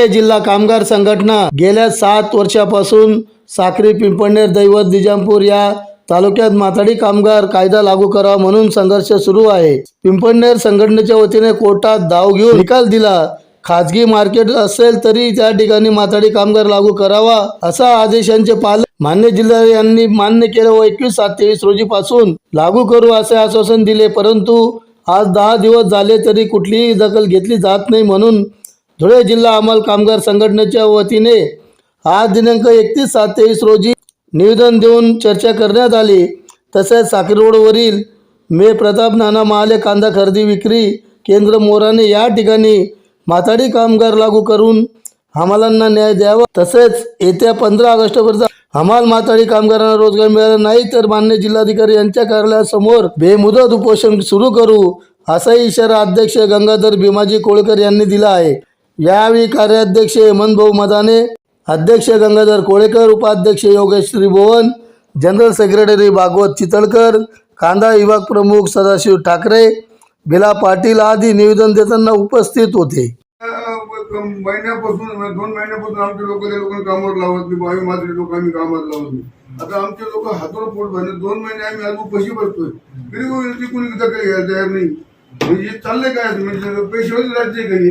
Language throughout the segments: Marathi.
धुळे जिल्हा कामगार संघटना गेल्या सात वर्षापासून साक्री पिंपळनेर दैवत निजामपूर या तालुक्यात माथाडी कामगार कायदा लागू करावा म्हणून संघर्ष सुरू आहे. पिंपळनेर संघटनेच्या वतीने कोर्टात धाव घेऊन निकाल दिला. खाजगी मार्केट असेल तरी त्या ठिकाणी माथाडी कामगार लागू करावा असा आदेशांचे पालन मान्य जिल्हा यांनी मान्य केलं व एकवीस सात तेवीस रोजी पासून लागू करू असे आश्वासन दिले. परंतु आज दहा दिवस झाले तरी कुठलीही दखल घेतली जात नाही म्हणून धुळे जिल्हा अंमल कामगार संघटनेच्या वतीने आज दिनांक एकतीस सात तेवीस रोजी निवेदन देऊन चर्चा करण्यात आली. तसेच साखर रोडवरील मे प्रताप नाना महाले कांदा खरेदी विक्री केंद्र मोराने या ठिकाणी माथाडी कामगार लागू करून हमालांना न्याय द्यावा. तसेच येत्या पंधरा ऑगस्टपर्यंत हमाल माथाडी कामगारांना रोजगार मिळाला नाही तर मान्य जिल्हाधिकारी यांच्या कार्यालयासमोर बेमुदत उपोषण सुरू करू असा इशारा अध्यक्ष गंगाधर भीमाजी कोळकर यांनी दिला आहे. यावेळी कार्याध्यक्ष हेमंतभाऊ मदाने अध्यक्ष गंगाधर कोळेकर उपाध्यक्ष योगेश त्रिभुवन जनरल सेक्रेटरी भागवत चितळकर कांदा विभाग प्रमुख सदाशिव ठाकरे बिला पाटील आदी निवेदन देताना उपस्थित होते. महिन्यापासून दोन महिन्यापासून आमचे लोक लोकांना कामावर लावत नाही बावी माझे लोक आम्ही लावत नाही. आता आमचे लोक हातोर पोट भरले दोन महिने आम्ही अजून पैसे भरतोय तरी कोणी- दखल घ्यायला तयार नाही. म्हणजे चाललंय काय म्हणजे पैशावर राज्य काही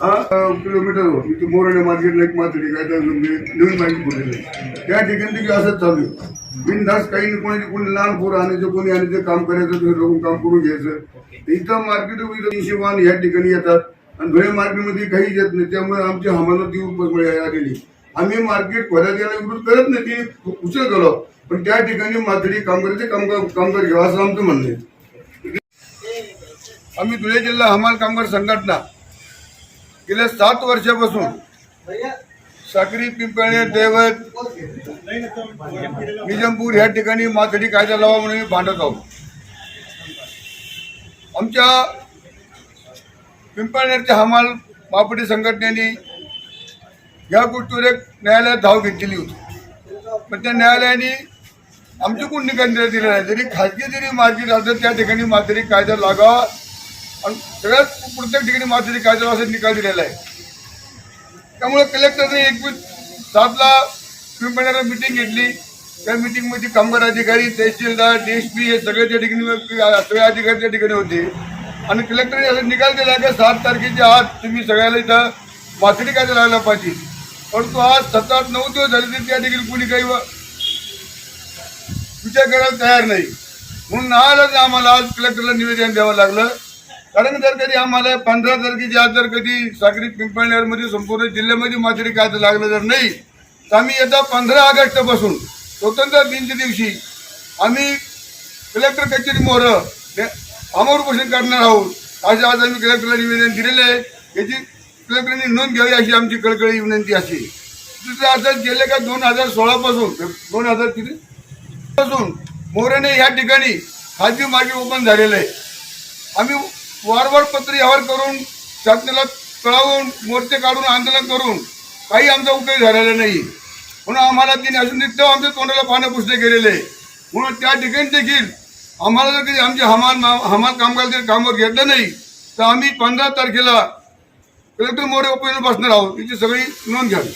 किलोमीटरवर इथे मोराणे मार्केटला एक मात्र काय तर नवीन माहिती बोललेली त्या ठिकाणी देखील असंच चालू आहे बिनधास काही नाही कोणी कोणी लहान पोरं आणायचं कोणी आणायचं काम करायचं ते लोक काम करून घ्यायचं इथं मार्केट तीनशे वाहन या ठिकाणी येतात आणि धुळे मार्केटमध्ये काही येत नाही त्यामुळे आमची हमाला ती आलेली आम्ही मार्केट खोल्यात यायला विरोध करत नाही ती उशीर झालो पण त्या ठिकाणी माथडी कामगाराचे कामगार कामगार घ्यावा असं आमचं म्हणणं आहे आम्ही धुळे जिल्हा हमाल कामगार संघटना गेल्या सात वर्षापासून साक्री पिंपळे दैवत निजामपूर या ठिकाणी माथडी कायदा लावा म्हणून मी भांडत आहोत. आमच्या पिंपळनेरच्या हमाल मापटी संघटनेने या गोष्टीवर एक न्यायालयात धाव घेतलेली होती. पण त्या न्यायालयाने आमचे कोण निकाल दिला नाही. जरी खाजगी जरी मार्केट असेल त्या ठिकाणी माथेरी कायदा लागावा आणि सगळ्यात प्रत्येक ठिकाणी माथेरी कायदा लावा निकाल दिलेला आहे. त्यामुळे कलेक्टरने एकवीस सातला पिंपळण्याला मिटिंग घेतली. त्या मिटिंगमध्ये कामगार अधिकारी तहसीलदार डीएसपी हे सगळे त्या ठिकाणी सगळे अधिकारी त्या ठिकाणी होते. आणि कलेक्टरने असा निकाल दिला की सात तारखेच्या आत तुम्ही सगळ्याला इथं माथेरी कायदा लागला पाहिजे. परंतु आज सात आठ नऊ दिवस झाले तरी त्या ठिकाणी कुणी काही विचार करायला तयार नाही. म्हणून आजच आम्हाला आज कलेक्टरला निवेदन द्यावं लागलं. कारण जर कधी आम्हाला पंधरा तारखेच्या आज जर कधी सागरी पिंपळनेरमध्ये संपूर्ण जिल्ह्यामध्ये माथेरी कायदा लागलं जर नाही तर आम्ही येत्या पंधरा ऑगस्टपासून स्वतंत्र दिनच्या दिवशी आम्ही कलेक्टर कचेरी मोर अमर उपोषण करणार आहोत. आज आज आम्ही कलेक्टरला निवेदन दिलेलं आहे. याची कलेक्टरने नोंद घ्यावी अशी आमची कळकळी विनंती अशी. दुसरं आता गेले का दोन हजार सोळापासून दोन हजार किती? पासून मोरेने या ठिकाणी खाजगी मागे ओपन झालेलं आहे. आम्ही वारंवार पत्र करून शासनाला कळावून मोर्चे काढून आंदोलन करून काही आमचा उपयोग झालेला नाही. म्हणून आम्हाला तिने अजून नित्य आमच्या तोंडाला पानं पुसले गेलेले आहे म्हणून त्या ठिकाणी देखील आम्हाला जर कधी आमचे हमाल मा- हमाल कामगार जर कामावर घेतलं नाही तर आम्ही पंधरा तारखेला कलेक्टर मोरे उपयोग बसणार आहोत याची सगळी नोंद घ्यावी.